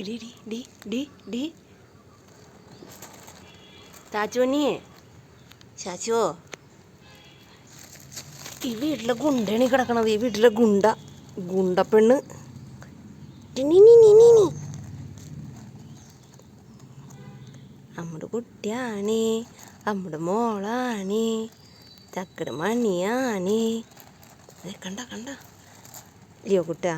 ഇടി ഇടി ഡി ഡി ഡി. ചാച്ചുവന്നിയേ ചാച്ചുവോ? ഈ വീട്ടിലെ ഗുണ്ടയാണ് കിടക്കണത് ഈ വീട്ടിലെ ഗുണ്ട ഗുണ്ടപ്പെണ്ണ്. നമ്മുടെ കുട്ടിയാണ് നമ്മുടെ മോളാണ് ചക്കട് മണിയാണ്. കണ്ട കണ്ട. ലിയോ കുട്ടാ.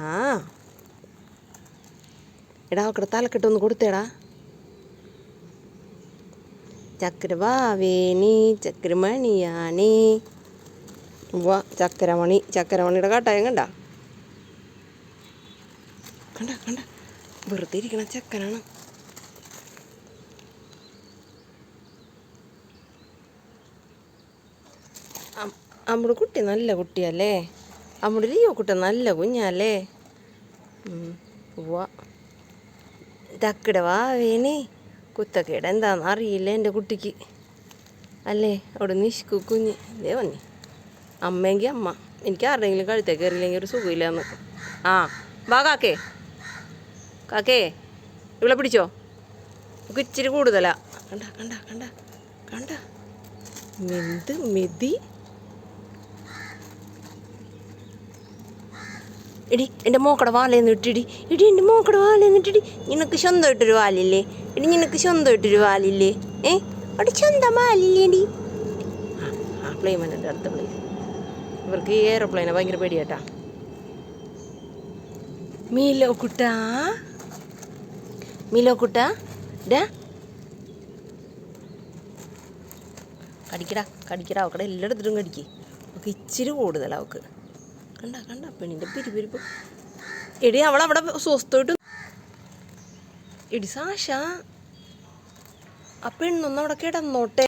എടാ അവക്കടെ തലക്കെട്ടൊന്ന് കൊടുത്തേടാ. ചക്രവാവേനി ചക്രമണിയാണി. വാ ചക്കരമണി ചക്കരമണിയുടെ കാട്ടായം കണ്ട? കണ്ട കണ്ട. വെറുതെ ഇരിക്കണ ചക്കനാണ്. നമ്മുടെ കുട്ടി നല്ല കുട്ടിയല്ലേ? നമ്മുടെ ലിയോ കുട്ടി നല്ല കുഞ്ഞല്ലേ? ഉം, വാ വാവേനെ കുത്തക്കേടെ എന്താന്ന് അറിയില്ല എന്റെ കുട്ടിക്ക്. അല്ലേ? അവിടെ നിഷ്കു കുഞ്ഞ്. ഇതേ വന്നി. അമ്മയെങ്കിൽ അമ്മ. എനിക്ക് ആരുടെങ്കിലും കഴുത്തേ കയറിയില്ലെങ്കിൽ ഒരു സുഖമില്ലാന്ന്. ആ വാ കാക്കേ. കാക്കേ ഇവിടെ പിടിച്ചോ? നമുക്ക് ഇച്ചിരി കൂടുതലാ. കണ്ട കണ്ട കണ്ട കണ്ട. മെന്ത് മെതി? എടി എന്റെ മോക്കടെ വാലേന്ന് ഇട്ടിടി. എടി എന്റെ മോക്കടെ വാലേന്ന് ഇട്ടിടി. നിനക്ക് സ്വന്തമായിട്ടൊരു വാലില്ലേ? എടി നിനക്ക് സ്വന്തമായിട്ടൊരു വാലില്ലേ? ഏ? അവിടെ സ്വന്തം വാലില്ലേ എടി? ആ പ്ലെയിൻ പ്ലെയിമന്റെ അടുത്ത പ്ലെയിൻ ഇവർക്ക് ഈ എയറോപ്ലെയിനെ ഭയങ്കര പേടിയാട്ടാ. മീലോ കുട്ടാ. മീലോ കുട്ടാ. ഡാ. കടിക്കടാ കടിക്കടാ. അവക്കടെ എല്ലായിടത്തിലും കടിക്കേ. അവൾക്ക് ഇച്ചിരി കൂടുതലാണ് അവൾക്ക് കണ്ട കണ്ട പെണ്ണിന്റെ പിരിപിരിപ്പ്. എടി അവൾ അവിടെ സ്വസ്ഥമായിട്ട് എടി സാഷ ആ പെണ്ണൊന്നും അവിടെ കിടന്നോട്ടെ.